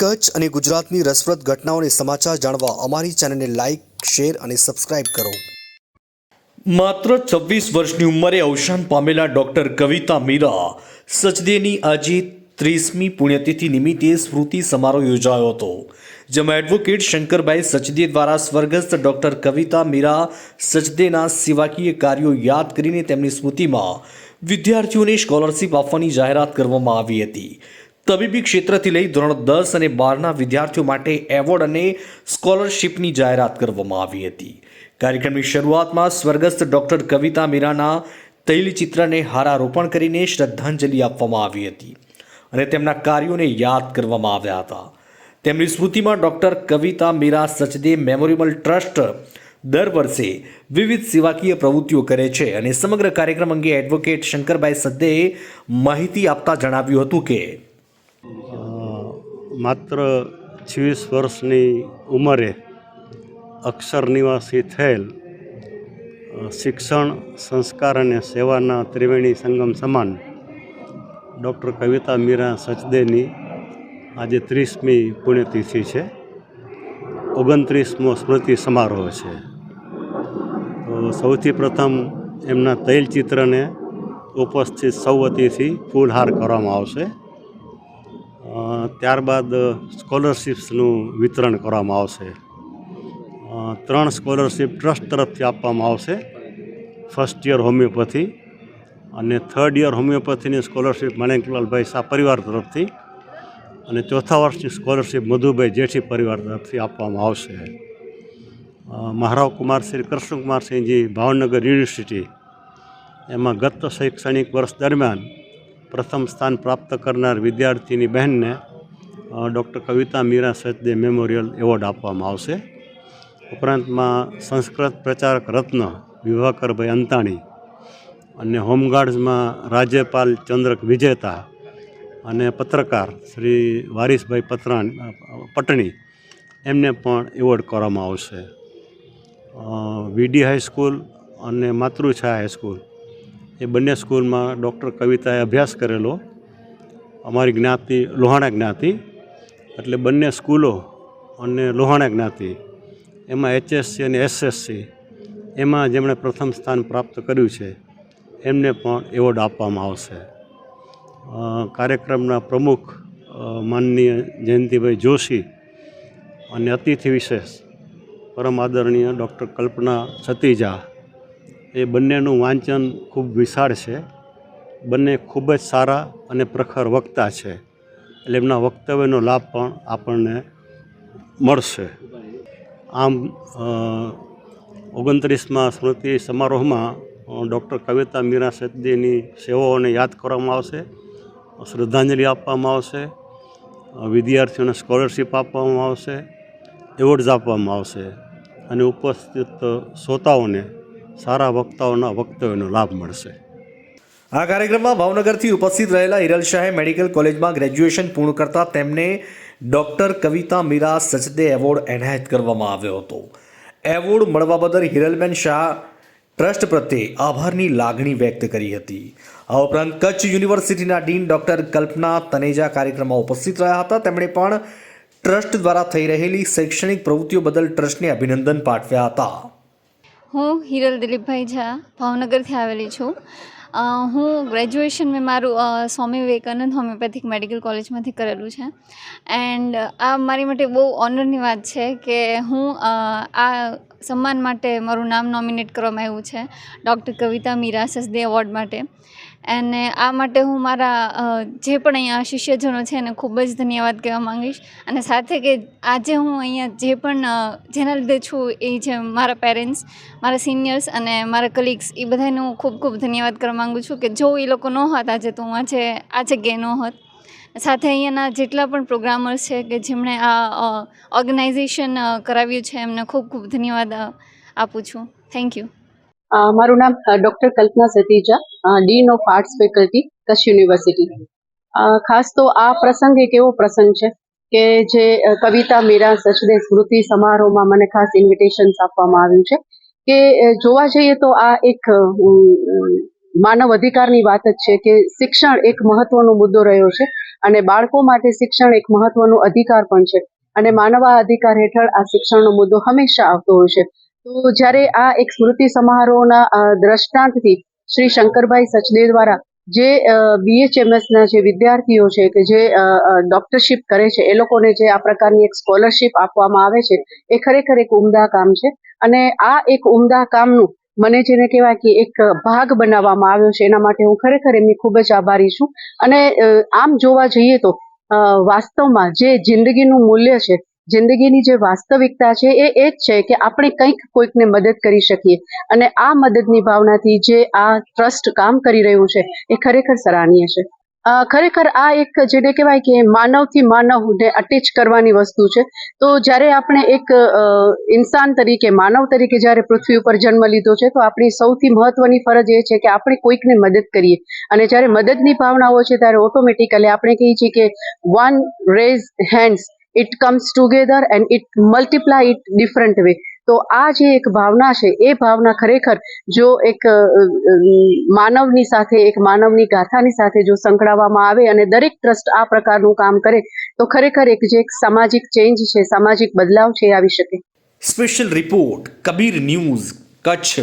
કચ્છ અને ગુજરાતની રસપ્રદ ઘટનાઓને સમાચાર જાણવા અમારી ચેનલને લાઇક શેર અને સબસ્ક્રાઇબ કરો. માત્ર છવ્વીસ વર્ષની ઉંમરે અવસાન પામેલા ડૉક્ટર કવિતા મીરા સચદેની આજે ત્રીસમી પુણ્યતિથિ નિમિત્તે સ્મૃતિ સમારોહ યોજાયો હતો, જેમાં એડવોકેટ શંકરભાઈ સચદે દ્વારા સ્વર્ગસ્થ ડૉક્ટર કવિતા મીરા સચદેના સેવાકીય કાર્યો યાદ કરીને તેમની સ્મૃતિમાં વિદ્યાર્થીઓને સ્કોલરશિપ આપવાની જાહેરાત કરવામાં આવી હતી. તબીબી ક્ષેત્રથી લઈ ધોરણ દસ અને બારના વિદ્યાર્થીઓ માટે એવોર્ડ અને સ્કોલરશિપની જાહેરાત કરવામાં આવી હતી. કાર્યક્રમની શરૂઆતમાં સ્વર્ગસ્થ ડૉક્ટર કવિતા મીરાના તૈલચિત્રને હારારોપણ કરીને શ્રદ્ધાંજલિ આપવામાં આવી હતી અને તેમના કાર્યોને યાદ કરવામાં આવ્યા હતા. તેમની સ્મૃતિમાં doctor Kavita Meera Sachde Memorial Trust દર વર્ષે વિવિધ સેવાકીય પ્રવૃત્તિઓ કરે છે અને સમગ્ર કાર્યક્રમ અંગે એડવોકેટ શંકરભાઈ સદ્દેએ માહિતી આપતા જણાવ્યું હતું કે માત્ર છવ્વીસ વર્ષની ઉંમરે અક્ષર નિવાસી થયેલ શિક્ષણ, સંસ્કાર અને સેવાના ત્રિવેણી સંગમ સમાન ડૉક્ટર કવિતા મીરા સચદેની આજે ત્રીસમી પુણ્યતિથિ છે. ઓગણત્રીસમો સ્મૃતિ સમારોહ છે. તો સૌથી પ્રથમ એમના તૈલચિત્રને ઉપસ્થિત સૌ વતીથી ફૂલહાર કરવામાં આવશે. ત્યારબાદ સ્કોલરશિપ્સનું વિતરણ કરવામાં આવશે. ત્રણ સ્કોલરશિપ ટ્રસ્ટ તરફથી આપવામાં આવશે. ફર્સ્ટ યર હોમિયોપેથી અને થર્ડ યર હોમિયોપેથીની સ્કોલરશિપ માણેકલાલભાઈ શાહ પરિવાર તરફથી અને ચોથા વર્ષની સ્કોલરશિપ મધુભાઈ જેઠી પરિવાર તરફથી આપવામાં આવશે. મહારાવ કુમાર શ્રી કૃષ્ણકુમારસિંહજી ભાવનગર યુનિવર્સિટી, એમાં ગત શૈક્ષણિક વર્ષ દરમિયાન પ્રથમ સ્થાન પ્રાપ્ત કરનાર વિદ્યાર્થીની બહેનને doctor Kavita Meera Sachde Memorial Award આપવામાં આવશે. ઉપરાંતમાં સંસ્કૃત પ્રચારક રત્ન વિભાકરભાઈ અંતાણી અને હોમગાર્ડ્સમાં રાજ્યપાલ ચંદ્રક વિજેતા અને પત્રકાર શ્રી વારીસભાઈ પતરાણ પટણી એમને પણ એવોર્ડ કરવામાં આવશે. વીડી હાઈસ્કૂલ અને માતૃછાયા હાઈસ્કૂલ એ બંને સ્કૂલમાં ડૉક્ટર કવિતાએ અભ્યાસ કરેલો. અમારી જ્ઞાતિ, લોહાણા જ્ઞાતિ એટલે બંને સ્કૂલો અને લોહાણા જ્ઞાતિ, એમાં એચએસસી અને એસએસસી એમાં જેમણે પ્રથમ સ્થાન પ્રાપ્ત કર્યું છે, એમને પણ એવોર્ડ આપવામાં આવશે. કાર્યક્રમના પ્રમુખ માનનીય જયંતિભાઈ જોશી અને અતિથિ વિશેષ પરમ આદરણીય ડૉક્ટર કલ્પના સતીજા એ બંનેનું વાંચન ખૂબ વિશાળ છે. બંને ખૂબ જ સારા અને પ્રખર વક્તા છે. એટલે એમના વક્તવ્યનો લાભ પણ આપણને મળશે. આમ ઓગણત્રીસમાં સ્મૃતિ સમારોહમાં ડૉક્ટર કવિતા મીરા સચદેની સેવાઓને યાદ કરવામાં આવશે, શ્રદ્ધાંજલિ આપવામાં આવશે વિદ્યાર્થીઓને સ્કોલરશિપ આપવામાં આવશે, એવોર્ડ્સ આપવામાં આવશે અને ઉપસ્થિત શ્રોતાઓને સારા વક્તાઓના વક્તવ્યનો લાભ મળશે. આ કાર્યક્રમમાં ભાવનગરથી ઉપસ્થિત રહેલા હિરલ શાહે મેડિકલ કોલેજમાં ગ્રેજ્યુએશન પૂર્ણ કરતા તેમને ડૉક્ટર કવિતા મીરા સચદે એવોર્ડ એનાયત કરવામાં આવ્યો હતો. એવોર્ડ મળવા બદલ હિરલબેન શાહ ટ્રસ્ટ પ્રત્યે આભારની લાગણી વ્યક્ત કરી હતી. આ ઉપરાંત કચ્છ યુનિવર્સિટીના ડીન ડૉક્ટર કલ્પના તનેજા કાર્યક્રમમાં ઉપસ્થિત રહ્યા હતા. તેમણે પણ ટ્રસ્ટ દ્વારા થઈ રહેલી શૈક્ષણિક પ્રવૃત્તિઓ બદલ ટ્રસ્ટને અભિનંદન પાઠવ્યા હતા. હું હિરલ દિલીપભાઈ ઝા ભાવનગરથી આવેલી છું. હું ગ્રેજ્યુએશન મેં મારું સ્વામી વિવેકાનંદ હોમિયોપેથિક મેડિકલ કોલેજમાંથી કરેલું છે. એન્ડ આ મારી માટે બહુ ઓનરની વાત છે કે હું આ સન્માન માટે મારું નામ નોમિનેટ કરવામાં આવ્યું છે. ડૉક્ટર કવિતા મીરા સસદે એવોર્ડ માટે. અને આ માટે હું મારા જે પણ અહીંયા શિષ્યજનો છે એને ખૂબ જ ધન્યવાદ કહેવા માંગીશ. અને સાથે કે આજે હું અહીંયા જે પણ જેના લીધે છું એ જે મારા પેરેન્ટ્સ, મારા સિનિયર્સ અને મારા કલીગ્સ, એ બધાને હું ખૂબ ખૂબ ધન્યવાદ કરવા માગું છું કે જો એ લોકો ન હોત આજે તો હું આજે આ જગ્યાએ ન હોત. સાથે અહીંયાના જેટલા પણ પ્રોગ્રામર્સ છે કે જેમણે આ ઓર્ગેનાઇઝેશન કરાવ્યું છે એમને ખૂબ ખૂબ ધન્યવાદ આપું છું. Thank you. મારું નામ doctor Kalpana Satija dean of arts faculty, Kutch University. ખાસ તો આ પ્રસંગ એક એવો પ્રસંગ છે કે જે કવિતા, મીરા સચદે સ્મૃતિ સમારોહમાં મને ખાસ ઇન્વિટેશન્સ આપવામાં આવ્યું છે કે જોવા જઈએ તો આ એક માનવ અધિકારની વાત જ છે કે શિક્ષણ એક મહત્વનો મુદ્દો રહ્યો છે અને બાળકો માટે શિક્ષણ એક મહત્વનો અધિકાર પણ છે અને માનવા અધિકાર હેઠળ આ શિક્ષણનો મુદ્દો હંમેશા આવતો હોય છે. તો જ્યારે આ એક સ્મૃતિ સમારોહના દ્રષ્ટાંતથી શ્રી શંકરભાઈ સચદે દ્વારા જે બીએચએમએસના જે વિદ્યાર્થીઓ છે કે જે ડોક્ટરશીપ કરે છે, એ લોકોને જે આ પ્રકારની એક સ્કોલરશીપ આપવામાં આવે છે, એ ખરેખર એક ઉમદા કામ છે. અને આ એક ઉમદા કામનું મને જેને કહેવાય કે એક ભાગ બનાવવામાં આવ્યો છે, એના માટે હું ખરેખર એમની ખૂબ જ આભારી છું. અને આમ જોવા જઈએ તો વાસ્તવમાં જે જિંદગીનું મૂલ્ય છે જિંદગીની જે વાસ્તવિકતા છે એ એ જ છે કે આપણે કંઈક કોઈકને મદદ કરી શકીએ. અને આ મદદની ભાવનાથી જે આ ટ્રસ્ટ કામ કરી રહ્યું છે, એ ખરેખર સરાહનીય છે. ખરેખર આ એક જેને કહેવાય કે માનવથી માનવને અટેચ કરવાની વસ્તુ છે. તો જ્યારે આપણે એક ઇન્સાન તરીકે, માનવ તરીકે જ્યારે પૃથ્વી ઉપર જન્મ લીધો છે, તો આપણી સૌથી મહત્વની ફરજ એ છે કે આપણે કોઈકને મદદ કરીએ. અને જ્યારે મદદની ભાવના હોય છે, ત્યારે ઓટોમેટિકલી આપણે કહીએ છીએ કે one raise hands it comes together and it multiply it different way તો આ જે એક ભાવના છે, એ ભાવના ખરેખર જો એક માનવની સાથે, એક માનવની ગાથાની સાથે જો સંકળાવવામાં આવે અને દરેક ટ્રસ્ટ આ પ્રકારનું કામ કરે, તો ખરેખર એક જે એક સામાજિક ચેન્જ છે, સામાજિક બદલાવ છે એ આવી શકે. Special report Kabir news Kutch